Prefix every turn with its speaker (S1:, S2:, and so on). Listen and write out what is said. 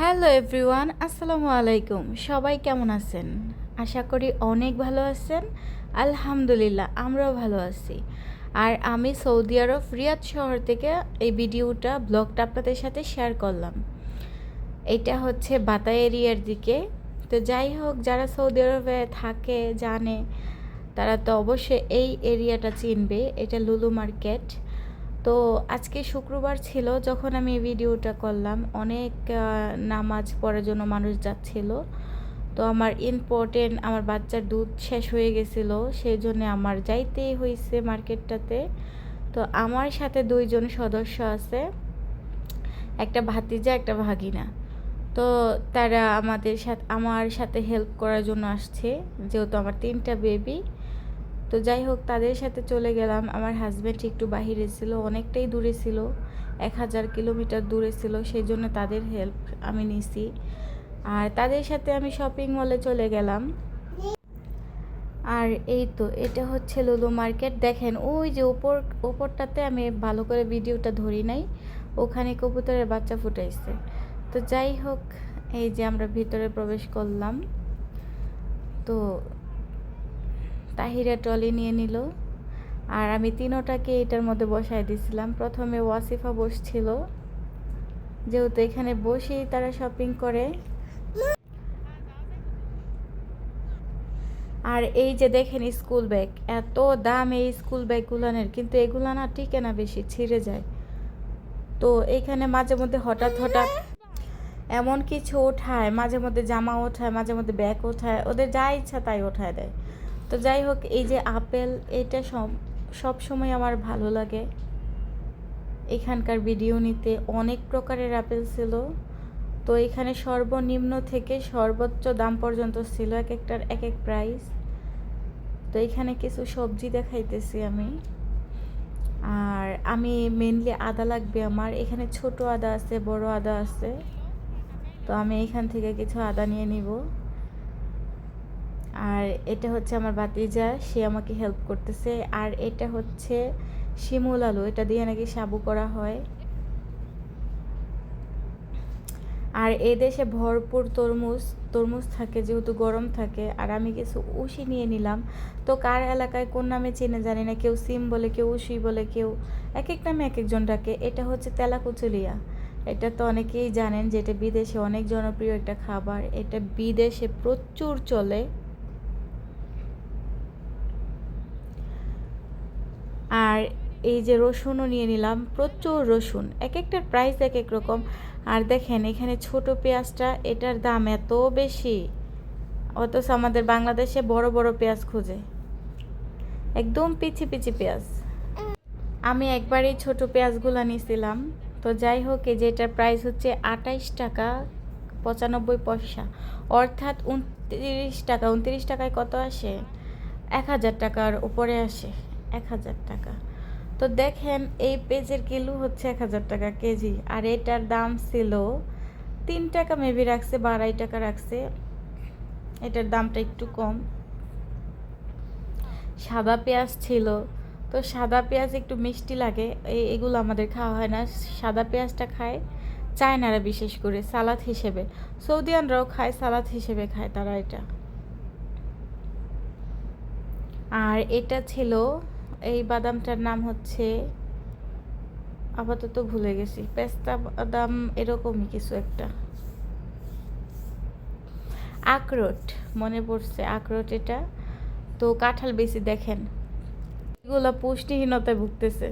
S1: Hello everyone আসসালামু আলাইকুম সবাই কেমন আছেন? আশা করি অনেক ভালো আছেন। আলহামদুলিল্লাহ, আমরাও ভালো আছি। আর আমি সৌদি আরব রিয়াদ শহর থেকে এই ভিডিওটা, ব্লগটা আপনাদের সাথে শেয়ার করলাম। এটা হচ্ছে বাতা এরিয়ার দিকে। তো যাই হোক, যারা সৌদি আরবে থাকে, জানে, তারা তো অবশ্যই এই এরিয়াটা চিনবে। এটা লুলু মার্কেট। তো আজকে শুক্রবার ছিল যখন আমি এই ভিডিওটা করলাম। অনেক নামাজ পড়ার জন্য মানুষ যাচ্ছিল। তো আমার ইম্পর্টেন্ট আমার বাচ্চার দুধ শেষ হয়ে গেছিল সেই জন্য আমার যাইতেই হয়েছে মার্কেটটাতে। তো আমার সাথে দুইজন সদস্য আছে, একটা ভাতিজা, একটা ভাগিনা। তো তারা আমাদের সাথে, আমার সাথে হেল্প করার জন্য আসছে, যেহেতু আমার তিনটা বেবি তো যাই হোক, তাদের সাথে চলে গেলাম। আমার হাজব্যান্ড একটু বাহিরে ছিল, অনেকটাই দূরে ছিল, এক হাজার কিলোমিটার দূরে ছিল সেই জন্য তাদের হেল্প আমি নিছি। আর তাদের সাথে আমি শপিং মলে চলে গেলাম। আর এই তো, এটা হচ্ছে লুলু মার্কেট দেখেন, ওই যে ওপর, ওপরটাতে আমি ভালো করে ভিডিওটা ধরি নাই, ওখানে কবুতরের বাচ্চা ফুটাইছে। তো যাই হোক, এই যে আমরা ভিতরে প্রবেশ করলাম। তো তাহিরা ট্রলি নিয়ে নিল। আর আমি তিনোটাকে এটার মধ্যে বসায় দিয়েছিলাম প্রথমে ওয়াসিফা বসছিল। যেহেতু এখানে বসেই তারা শপিং করে। আর এই যে দেখেন স্কুল ব্যাগ এত দাম এই স্কুল ব্যাগগুলানের কিন্তু এগুলা না টিকে না বেশি, ছিঁড়ে যায়। তো এখানে মাঝে মধ্যে হঠাৎ হঠাৎ এমন কিছু ওঠায়, মাঝে মধ্যে জামা ওঠায়, মাঝে মধ্যে ব্যাগ ওঠায়, ওদের যা ইচ্ছা তাই ওঠায় দেয়। তো যাই হোক, এই যে আপেল, এটা সব সব সময় আমার ভালো লাগে। এখানকার ভিডিও নিতে অনেক প্রকারের আপেল ছিল। তো এখানে সর্বনিম্ন থেকে সর্বোচ্চ দাম পর্যন্ত ছিল এক একটার এক এক প্রাইস তো এখানে কিছু সবজি দেখাইতেছি আমি। আর আমি মেনলি আদা লাগবে আমার। এখানে ছোট আদা আছে, বড় আদা আছে। তো আমি এখান থেকে কিছু আদা নিয়ে নিব। আর এটা হচ্ছে আমার ভাতিজা, সে আমাকে হেল্প করতেছে। আর এটা হচ্ছে শিমুল আলু, এটা দিয়ে নাকি সাবু করা হয়। আর এই দেশে ভরপুর তরমুজ তরমুজ থাকে, যেহেতু গরম থাকে, আর আমি কিছু উশি নিয়ে নিলাম। তো কার এলাকায় কোন নামে চেনে জানি না, কেউ সিম বলে, কেউ উশি বলে, কেউ এক এক নামে এক একজন ডাকে এটা হচ্ছে তেলাকুচুলিয়া। এটা তো অনেকেই জানেন যে এটা বিদেশে অনেক জনপ্রিয় একটা খাবার। এটা বিদেশে প্রচুর চলে। আর এই যে রসুনও নিয়ে নিলাম, প্রচুর রসুন, এক একটার প্রাইস এক এক রকম। আর দেখেন, এখানে ছোট পেঁয়াজটা, এটার দাম এত বেশি, অথচ আমাদের বাংলাদেশে বড় বড় পেঁয়াজ খুঁজে। একদম পিছি পিছি পেঁয়াজ। আমি একবারই ছোট পেঁয়াজগুলো নিয়েছিলাম তো যাই হোক, এই যে এটার প্রাইস হচ্ছে আটাইশ টাকা পঁচানব্বই পয়সা। অর্থাৎ উনত্রিশ টাকা, উনত্রিশ টাকায় কত আসে? এক হাজার টাকার উপরে আসে। এক হাজার টাকা। তো দেখেন, এই পেজের কিলো হচ্ছে এক হাজার টাকা কেজি। আর এটার দাম ছিল তিন টাকা মেবি রাখছে, বা আড়াই টাকা রাখছে। এটার দামটা একটু কম। সাদা পেঁয়াজ ছিল। তো সাদা পেঁয়াজ একটু মিষ্টি লাগে। এগুলো আমাদের খাওয়া হয় না। সাদা পেঁয়াজটা খায় চায়নারা বিশেষ করে, সালাদ হিসেবে। সৌদিয়ানরাও খায়, সালাদ হিসেবে খায় তারা এটা। আর এটা ছিল এই বাদামটার নাম হচ্ছে আপাতত ভুলে গেছি। পেস্তা বাদাম এরকমই কিছু একটা। আখরোট, মনে পড়ছে আখরোট এটা। তো কাঁঠাল বেশি দেখেন। এগুলো পুষ্টিহীনতায় ভুগতেছে।